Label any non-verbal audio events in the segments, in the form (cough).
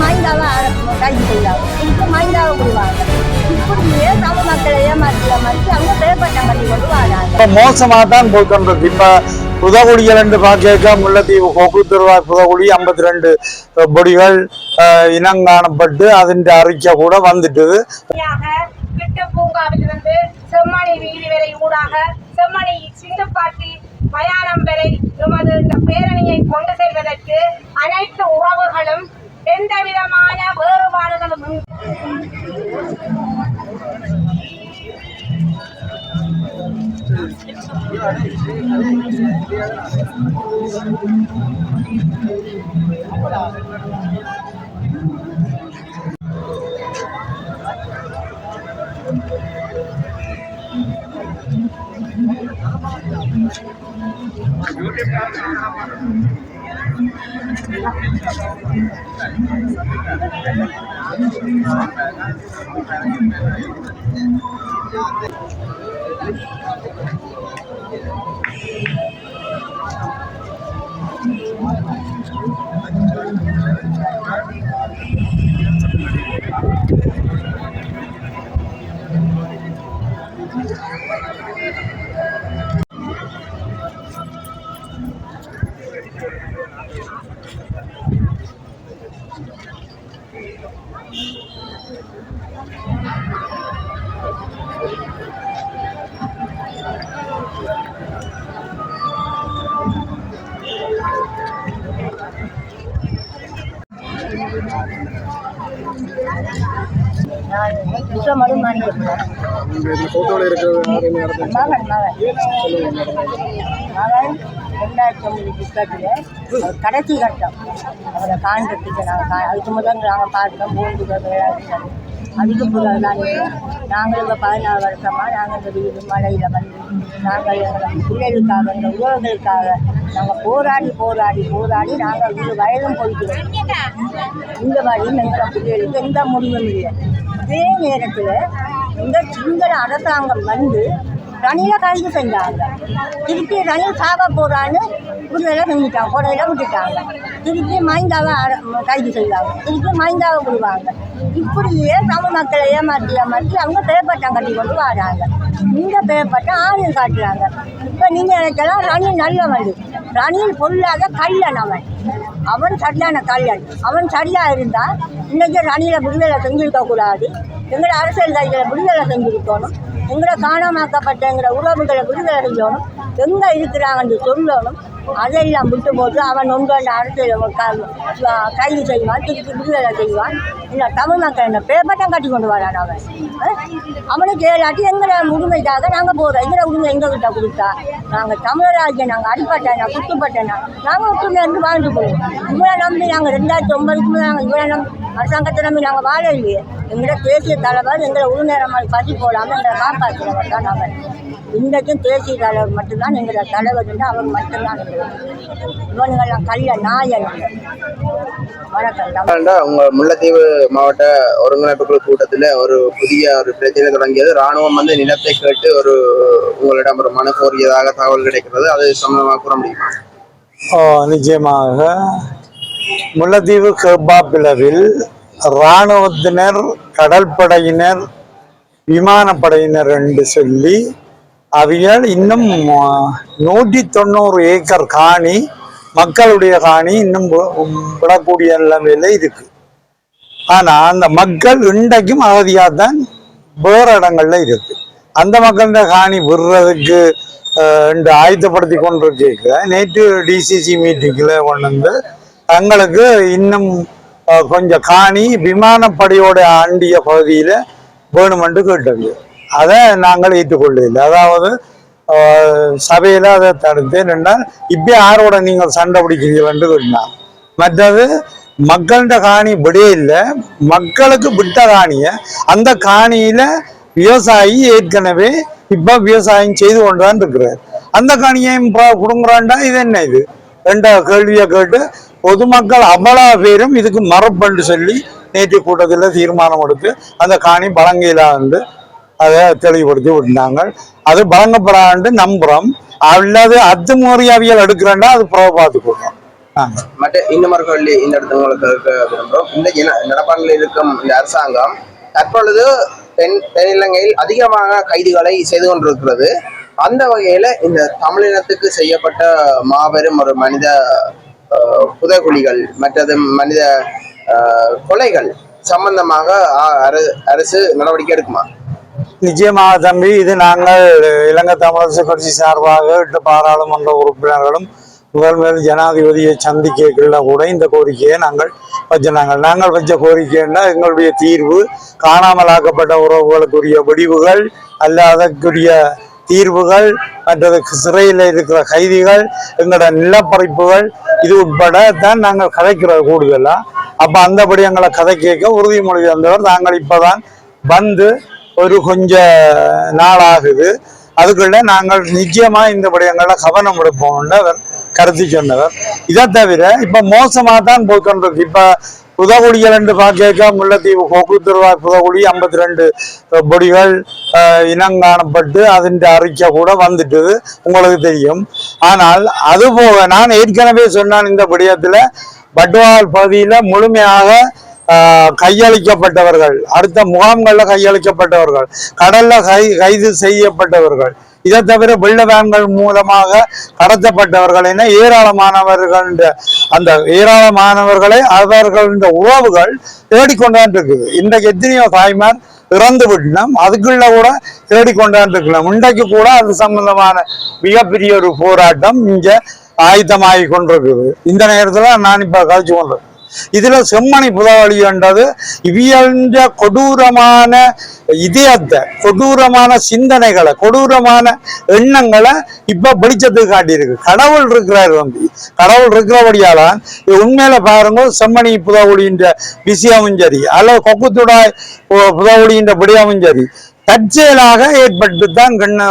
மைண்டாவை கைது செய்யலாம் இப்போ மைண்டாவை விடுவாங்க இப்படியே தமிழ் மக்களை ஏமாற்றி ஏமாற்றி அவங்க பேப்பட்டம் கட்டி கொண்டு வராங்க இப்ப மோசமா தான் போய்கொண்டிருக்கு இப்ப புதகுடிகள் என்று பார்க்க முல்லைத்தீவு கொக்கு திருவாய் புதகுடி ஐம்பத்தி ரெண்டு பொடிகள் இனம் காணப்பட்டு அதன் அறிக்கை கூட வந்துட்டுது. வழியாக பூங்காவிலிருந்து செம்மணி வீதி வரை ஊடாக செம்மணி சிந்துப்பாட்டி மயானம் வரை எமது இந்த பேரணியை கொண்டு செல்வதற்கு அனைத்து உறவுகளும் எந்த விதமான வேறுபாடுகளும் இன்றி நான் விஸ்வமடு மாணிக்கிறேன் மகன் மகன் மகன் ரெண்டாயிரத்தி ஒன்பது புத்தகத்தில் கடைசி கட்டம். அவரை காண்றதுக்கு நாங்கள் அதுக்கு முதல் நாங்கள் பார்த்தோம் பூந்து அதுக்கு பிறகு தான் நாங்கள் இப்போ பதினாறு வருஷமாக நாங்கள் இந்த வீடு மழையில் வந்து நாங்கள் எங்கள் பிள்ளைகளுக்காக எங்கள் உறவுகளுக்காக நாங்கள் போராடி போராடி போராடி நாங்கள் இரு வயதும் போய்க்கிறோம். இந்த மாதிரி எங்கள் பிள்ளைகளுக்கு எந்த முடிவும் இல்லை. அதே நேரத்தில் இந்த சிங்கள அரசாங்கம் வந்து ரணில கைது செஞ்சாங்க. திருப்பி ரணில் சாக போகிறான்னு விடுதலை செஞ்சுட்டாங்க கொடையில விட்டுட்டாங்க. திருப்பி மைந்தாவை கைது செய்வாங்க. திருப்பி மைந்தாவை விடுவாங்க. இப்படியே தமிழ் மக்களை ஏமாற்றி ஏமாற்றி அவங்க பேப்பட்டம் கட்டி கொண்டு வராங்க. இந்த பேப்பட்டம் ஆணியம் காட்டுறாங்க. இப்போ நீங்கள் நினைக்கலாம் ரணில் நல்லவன். ரணில் பொல்லாத கல்லன் அவன். அவன் சரியான கல்லன் அவன் சரியாக இருந்தால் இன்னைக்கு ரணியில் விடுதலை செஞ்சிருக்க கூடாது. எங்களை அரசியல் கைகளை விடுதலை செஞ்சுருக்கணும். எங்களை காணாமாக்கப்பட்ட எங்களை உறவுகளை விடுதலை செய்யணும். எங்கே இருக்கிறாங்கன்னு சொல்லணும். அதெல்லாம் விட்டு போட்டு அவன் ஒன்றாண்டு அரசியல் கைது செய்வான் திருப்பி விடுதலை செய்வான். இல்லை தமிழ் மக்கள் என்ன பேப்பட்டம் கட்டி கொண்டு வரான் அவன் அவனுக்கு ஏழாட்டி எங்களை உரிமைக்காக நாங்கள் போகிறோம் எங்களை உரிமை எங்ககிட்ட கொடுத்தா? நாங்கள் தமிழராஜ்ய நாங்கள் அடிப்பட்டேனா குத்துப்பட்டேனா? நாங்கள் ஒற்றுமை இருந்து வாழ்ந்து போவோம். இவ்வளோ நம்பி நாங்கள் ரெண்டாயிரத்தி ஒன்பதுக்கு நாங்கள் இவ்வளோ நம்பி அரசாங்கத்தை நம்பி நாங்கள் வாழ இல்லையே எங்களோட தேசிய தலைவர் எங்களை உள்நேரமாக பசி போடாமல் எங்களை காப்பாற்றுறவர் தான் அவர். இன்றைக்கும் தேசிய தலைவர் மட்டும்தான் எங்களோட தலைவர் என்று அவர் மட்டும்தான் எங்களுக்கு இவனுங்கெல்லாம் கல்ல நாயன் வணக்கம் தமிழ் ஏன்டா, உங்க முல்லைத்தீவு மாவட்ட ஒருங்கிணைப்பு குழு கூட்டத்துல ஒரு புதிய ஒரு பிரச்சனை தொடங்கியது. ராணுவம் வந்து நிலத்தை கேட்டு ஒரு உங்களிடம் ஒரு மனு கோரியதாக தகவல் கிடைக்கிறது. அது சம்பந்தமாக கூற முடியுமா? ஓ, நிச்சயமாக. முல்லைத்தீவு கேப்பாப்பிளவில் இராணுவத்தினர் கடற்படையினர் விமானப்படையினர் என்று சொல்லி அவையால் இன்னும் நூற்றி தொண்ணூறு ஏக்கர் காணி மக்களுடைய காணி இன்னும் விடக்கூடிய நிலைமையில இருக்கு. ஆனா அந்த மக்கள் இன்றைக்கும் அகதியாக தான் வேற இடங்கள்ல இருக்கு. அந்த மக்கள்கிட்ட காணி விடுறதுக்கு என்று ஆயத்தப்படுத்தி கொண்டிருக்க நேற்று டிசிசி மீட்டிங்கில் கொண்டு வந்து தங்களுக்கு இன்னும் கொஞ்சம் காணி விமானப்படையோட ஆண்டிய பகுதியில் வேணுமென்று கேட்டது. அதை நாங்கள் ஏற்றுக்கொள்ளவில்லை. அதாவது சபையில் சபையில அதை தடுத்தேன் என்றால் இப்போ யாரோட நீங்கள் சண்டை பிடிக்கிறீர்கள் கேட்டான் மற்றது மக்கள்கிட்ட காணி விடே இல்லை. மக்களுக்கு விட்ட காணிய அந்த காணியில விவசாயி ஏற்கனவே இப்போ விவசாயம் செய்து கொண்டுதான் இருக்கிறார். அந்த காணியையும் கொடுங்குறான்டா இது என்ன இது? ரெண்ட கேள்வியை கேட்டு பொதுமக்கள் அவ்வளவு பேரும் இதுக்கு மரப்பண்டு சொல்லி நேற்று கூட்டத்தில் தீர்மானம் எடுத்து அந்த காணி வழங்கலா வந்து அதை தெளிவுபடுத்தி விட்டாங்க. அது வழங்கப்படாண்டு நம்புறோம். அல்லது அத்துமீறியவியல் எடுக்கிறேன்னா அது புறவை பார்த்துக்கணும் மற்ற இன்னும் ஒரு இந்த இடத்துல விரும்புகிறோம். இந்த நடப்பாண்டில் இருக்கும் இந்த அரசாங்கம் தற்பொழுது தென் தென்னிலங்கையில் அதிகமான கைதிகளை செய்து கொண்டிருக்கிறது. அந்த வகையில இந்த தமிழினத்துக்கு செய்யப்பட்ட மாபெரும் ஒரு மனித புதகுலிகள் புதைகுழிகள் மற்றது மனித கொலைகள் சம்பந்தமாக அ- அர- அரசு நடவடிக்கை எடுக்குமா? நிச்சயமாக தம்பி இது நாங்கள் இலங்கை தமிழரசு கட்சி சார்பாக எட்டு பாராளுமன்ற உறுப்பினர்களும் முதல் ஜனாதிபதியை சந்திக்கல கூட இந்த கோரிக்கையை நாங்கள் வச்சிருந்தாங்க நாங்கள் வச்ச கோரிக்கைன்னா எங்களுடைய தீர்வு காணாமலாக்கப்பட்ட உறவுகளுக்குரிய முடிவுகள் அல்லாதக்குரிய தீர்வுகள் மற்றது சிறையில் இருக்கிற கைதிகள் எங்களோட நிலப்பறிப்புகள் இது உட்பட தான் நாங்கள் கதைக்கிறோம் கூடுதலாக அப்போ அந்தபடி எங்களை கதை கேட்க உறுதிமொழி தந்தவர் நாங்கள் இப்போ தான் வந்து ஒரு கொஞ்ச நாள் ஆகுது அதுக்குள்ள நாங்கள் நிச்சயமாக இந்த விடயங்கள கவனம் எடுப்போம்னு அவர் கருத்து சொன்னவர். இதை தவிர இப்போ மோசமாக தான் போய்கொண்டிருக்கு இப்போ புதகுடிகள் என்று பார்க்க முல்லைத்தீவு கொக்குத்துருவாய் புதகுடி ஐம்பத்தி ரெண்டு பொடிகள் இனம் இனங்காணப்பட்டு அதன் அறிக்கை கூட வந்துட்டது. உங்களுக்கு தெரியும். ஆனால் அது போக நான் ஏற்கனவே சொன்னான் இந்த விடயத்தில் பட்வால் பகுதியில் முழுமையாக கையளிக்கப்பட்டவர்கள் அடுத்த முகாம்களில் கையளிக்கப்பட்டவர்கள் கடலில் கை கைது செய்யப்பட்டவர்கள் இதை தவிர வெள்ள வேன்கள் மூலமாக கடத்தப்பட்டவர்கள் என ஏராளமானவர்கள் அந்த ஏராளமானவர்களை அவர்கள் உறவுகள் தேடிக்கொண்டான் இருக்குது இன்றைக்கு எத்தனையோ தாய்மார் இறந்து விட்டோம் அதுக்குள்ள கூட தேடிக்கொண்டான் இருக்கலாம் இன்றைக்கு கூட அது சம்பந்தமான மிகப்பெரிய ஒரு போராட்டம் இங்க ஆயுதமாகி கொண்டிருக்குது. இந்த நேரத்துல நான் இப்ப கழிச்சு கொண்டிருக்கேன் இதுல செம்மணி புதவழி என்றது இவியன்ற கொடூரமான இதயத்தை கொடூரமான சிந்தனைகளை கொடூரமான எண்ணங்களை இப்ப வெளிச்சத்துக்கு காட்டியிருக்கு. கடவுள் இருக்கிறார் தம்பி. கடவுள் இருக்கிறபடியால உண்மையில பாருங்க செம்மணி புதவொளின்ற விஷயமும் சரி அல்லது கொக்குத்துடாய் பு- விடயமும் சரி தற்செயலாக ஏற்பட்டு தான் கண்ண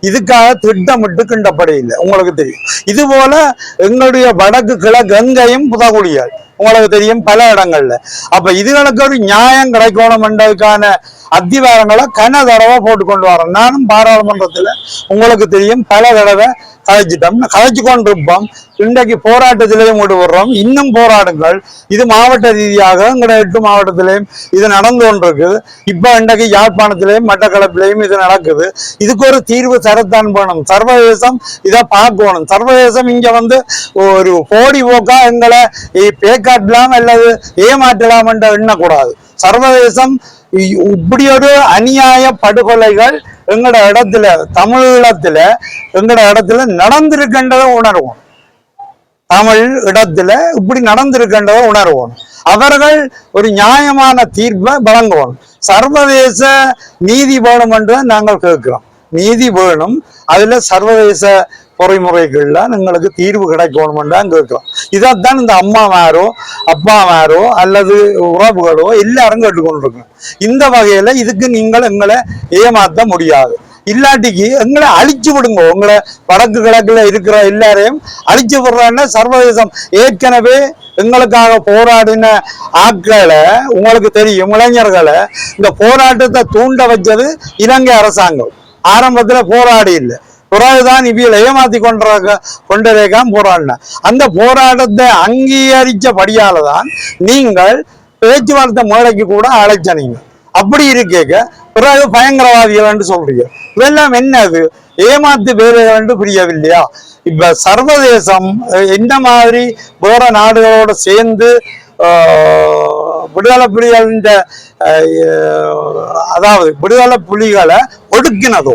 இதுக்காக திட்டமிட்டு கிண்டப்படையில்லை. உங்களுக்கு தெரியும். இது போல எங்களுடைய வடக்கு கிழக்கு கங்கையும் புதகுடியாள் உங்களுக்கு தெரியும் பல இடங்கள்ல. அப்ப இதுகளுக்கு ஒரு நியாயம் கிடைக்கணும் என்றதுக்கான அத்திவாரங்களை கன தடவை போட்டு கொண்டு வரேன் நானும் பாராளுமன்றத்துல உங்களுக்கு தெரியும் பல தடவை கதைச்சிட்டோம். கதைச்சு கொண்டிருப்போம். இன்றைக்கு போராட்டத்திலையும் ஈடுபடுறோம் இன்னும் போராடுங்கள். இது மாவட்ட ரீதியாக எங்களுடைய எட்டு மாவட்டத்திலையும் இது நடந்து கொண்டிருக்குது. இப்போ இன்றைக்கு யாழ்ப்பாணத்திலையும் மட்டக்களப்பிலையும் இது நடக்குது. இதுக்கு ஒரு தீர்வு தரத்தான் வேணும். சர்வதேசம் இதை பார்க்கணும். சர்வதேசம் இங்கே வந்து ஒரு போடி போக்கா எங்களை பேக்காட்டலாம் அல்லது ஏமாற்றலாம் என்ற எண்ணக்கூடாது. சர்வதேசம் இப்படியொரு இப்படி ஒரு அநியாய படுகொலைகள் எங்களோட இடத்துல தமிழ் இடத்துல எங்களோட இடத்துல நடந்திருக்கின்றதை உணர்வோம். தமிழ் இடத்துல இப்படி நடந்திருக்கின்றதை உணர்வோம். அவர்கள் ஒரு நியாயமான தீர்ப்பை வழங்குவோம். சர்வதேச நீதி வேணும் என்று நாங்கள் கேட்கிறோம். நீதி வேணும். அதுல சர்வதேச பொறைமுறைகள்ல எங்களுக்கு தீர்வு கிடைக்கணும் தான் கேட்கிறோம். இதைத்தான் இந்த அம்மாமாரோ அப்பாமாரோ அல்லது உறவுகளோ எல்லாரும் கேட்டுக்கொண்டிருக்கோம். இந்த வகையில இதுக்கு நீங்கள் எங்களை ஏமாத்த முடியாது. இல்லாட்டிக்கு எங்களை அழிச்சு விடுங்க. உங்களை வடக்கு கிழக்குல இருக்கிற எல்லாரையும் அழிச்சு விடுறாங்கன்னா சர்வதேசம் ஏற்கனவே எங்களுக்காக போராடின ஆட்களை உங்களுக்கு தெரியும் இளைஞர்களை இந்த போராட்டத்தை தூண்ட வச்சது இலங்கை அரசாங்கம். ஆரம்பத்துல போராடி இல்லை. பிறகுதான் இவியல் ஏமாத்தி கொண்டிருக்க கொண்டிருக்காம போராடின. அந்த போராட்டத்தை அங்கீகரிச்சபடியால தான் நீங்கள் பேச்சுவார்த்தை மேடைக்கு கூட அழைச்சனீங்க. அப்படி இருக்கேக்க பிறகு பயங்கரவாதிகள் என்று சொல்றீங்க. இதெல்லாம் என்னது ஏமாத்து வேலைகள் என்று புரியவில்லையா? இப்ப சர்வதேசம் இந்த மாதிரி வேற நாடுகளோட சேர்ந்து ஆஹ், விடுதலை புலிகளின் அதாவது விடுதலை புலிகளை ஒடுக்கினதோ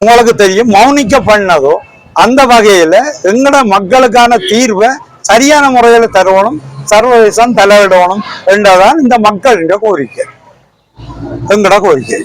உங்களுக்கு தெரியும் மௌனிக்க பண்ணதோ அந்த வகையில எங்கட மக்களுக்கான தீர்வை சரியான முறையில தருவணும் சர்வதேசம் தலையிடணும் என்றதான் இந்த மக்களின் கோரிக்கை. எங்கட கோரிக்கை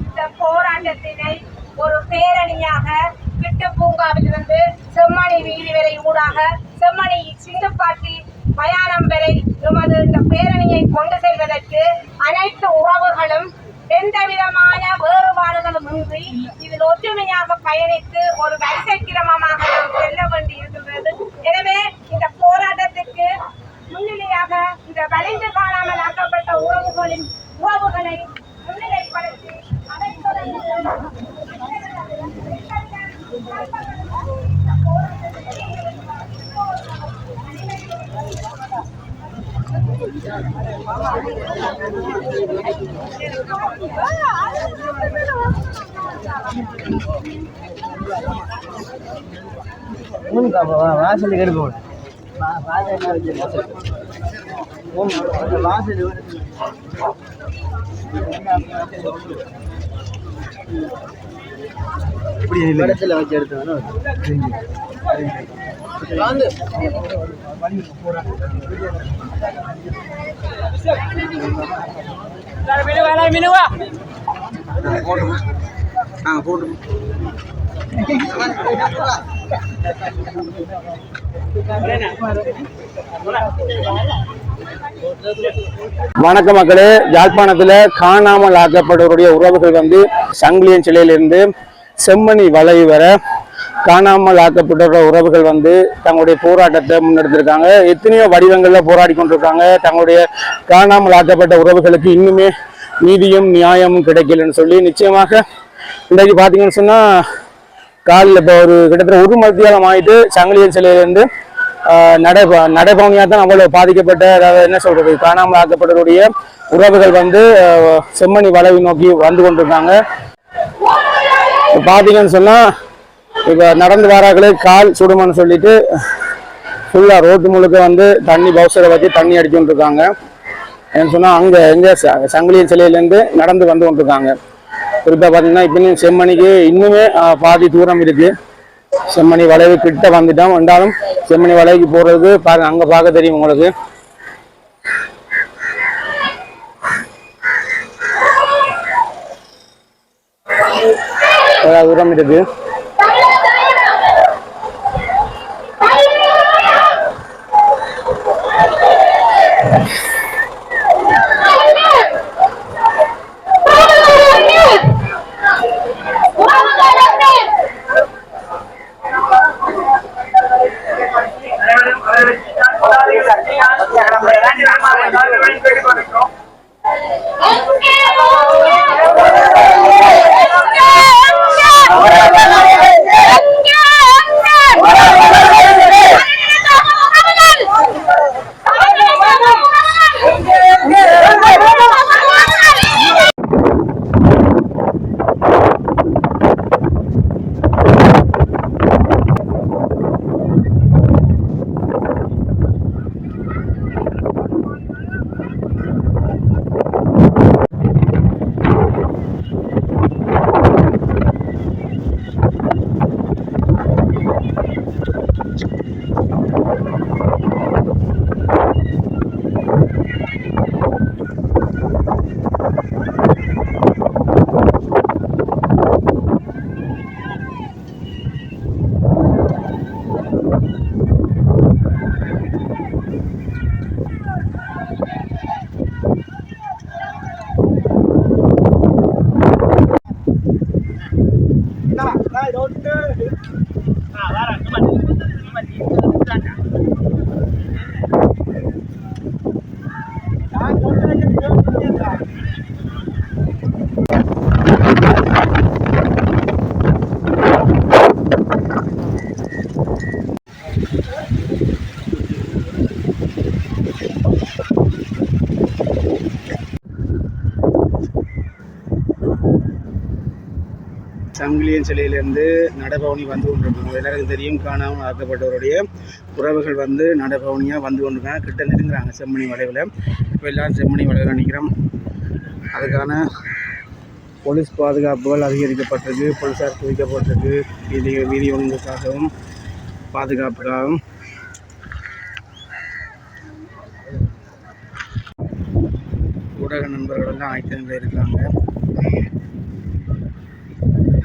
இந்த போராட்டத்தினை ஒரு பேரணியாக கிட்டு பூங்காவிலிருந்து செம்மணி வீதி வரை ஊடாக செம்மணி சிந்துப்பாட்டி மயானம் வரை எமது இந்த பேரணியை கொண்டு செல்வதற்கு அனைத்து உறவுகளும் எந்த விதமான வேறுபாடுகளும் இன்றி இதில் ஒற்றுமையாக பயணித்து ஒரு வரிசை கிரமமாக செல்ல வாசலுக்கு எடுப்போம் வாசல் இடத்துல வச்சு வணக்க மக்களே யாழ்ப்பாணத்துல காணாமல் ஆக்கப்பட்டவருடைய உறவுகள் வந்து சங்கிலியன் சிலையிலிருந்து செம்மணி வலை வர காணாமல் ஆக்கப்பட்ட உறவுகள் வந்து தங்களுடைய போராட்டத்தை முன்னெடுத்திருக்காங்க. எத்தனையோ வடிவங்களில் போராடி கொண்டிருக்காங்க. தங்களுடைய காணாமல் ஆக்கப்பட்ட உறவுகளுக்கு இன்னுமே நீதியும் நியாயமும் கிடைக்கலன்னு சொல்லி நிச்சயமாக இன்றைக்கு பார்த்தீங்கன்னு சொன்னால் காலையில் இப்போ ஒரு கிட்டத்தட்ட ஒரு மத்தியாலம் ஆயிட்டு சங்கிலியன் சிலையிலேருந்து நடை நடைபவனியாக தான் அவ்வளோ பாதிக்கப்பட்ட அதாவது என்ன சொல்கிறது காணாமல் ஆக்கப்பட்டவருடைய உறவுகள் வந்து செம்மணி வளவை நோக்கி வந்து கொண்டிருக்காங்க. பார்த்தீங்கன்னு சொன்னால் இப்போ நடந்து வராங்களே கால் சுடுமன்னு சொல்லிட்டு ஃபுல்லாக ரோட்டு முழுக்க வந்து தண்ணி பவுசரை வச்சு தண்ணி அடிச்சுட்டு இருக்காங்க என்ன சொன்னால் அங்கே எங்கே சங்கிலியன் சிலையிலேருந்து நடந்து வந்து கொண்டிருக்காங்க. குறிப்பாக பார்த்தீங்கன்னா இப்போ செம்மணிக்கு இன்னுமே பாதி தூரம் இருக்குது செம்மணி வளைவு கிட்ட வந்துட்டோம் வந்தாலும் செம்மணி வளைவுக்கு போகிறது பாருங்க அங்கே பார்க்க தெரியும் உங்களுக்கு. தூரம் இருக்குது Yeah. Dai, dai, dai, dai. Ah, guarda, come on, come on, Sankiliyan சிலையிலேருந்து நடபவனி வந்து கொண்டிருக்காங்க எல்லாருக்கும் தெரியும் காணாமல் ஆக்கப்பட்டவருடைய உறவுகள் வந்து நடபவனியாக வந்து கொண்டிருக்காங்க கிட்ட நெருங்குறாங்க செம்மணி வளைவில். இப்போ எல்லாரும் செம்மணி வளைவில் நிற்கிறோம் அதுக்கான போலீஸ் பாதுகாப்புகள் அதிகரிக்கப்பட்டிருக்கு. போலீஸார் குவிக்கப்பட்டிருக்கு வீதி வீதி ஒழுங்குக்காகவும் பாதுகாப்புக்காகவும். ஊடக நண்பர்கள் எல்லாம் ஆயத்தங்கள் இருக்காங்க.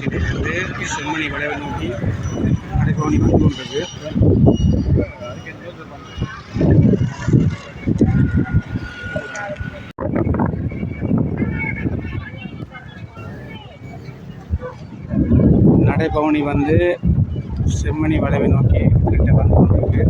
சிலையிலிருந்து (laughs) செம்மணி வளைவை நோக்கி நடைபவனி வந்து கொண்டது நடைபவனி வந்து செம்மணி வளைவை நோக்கி கிட்ட வந்து கொண்டிருக்கு.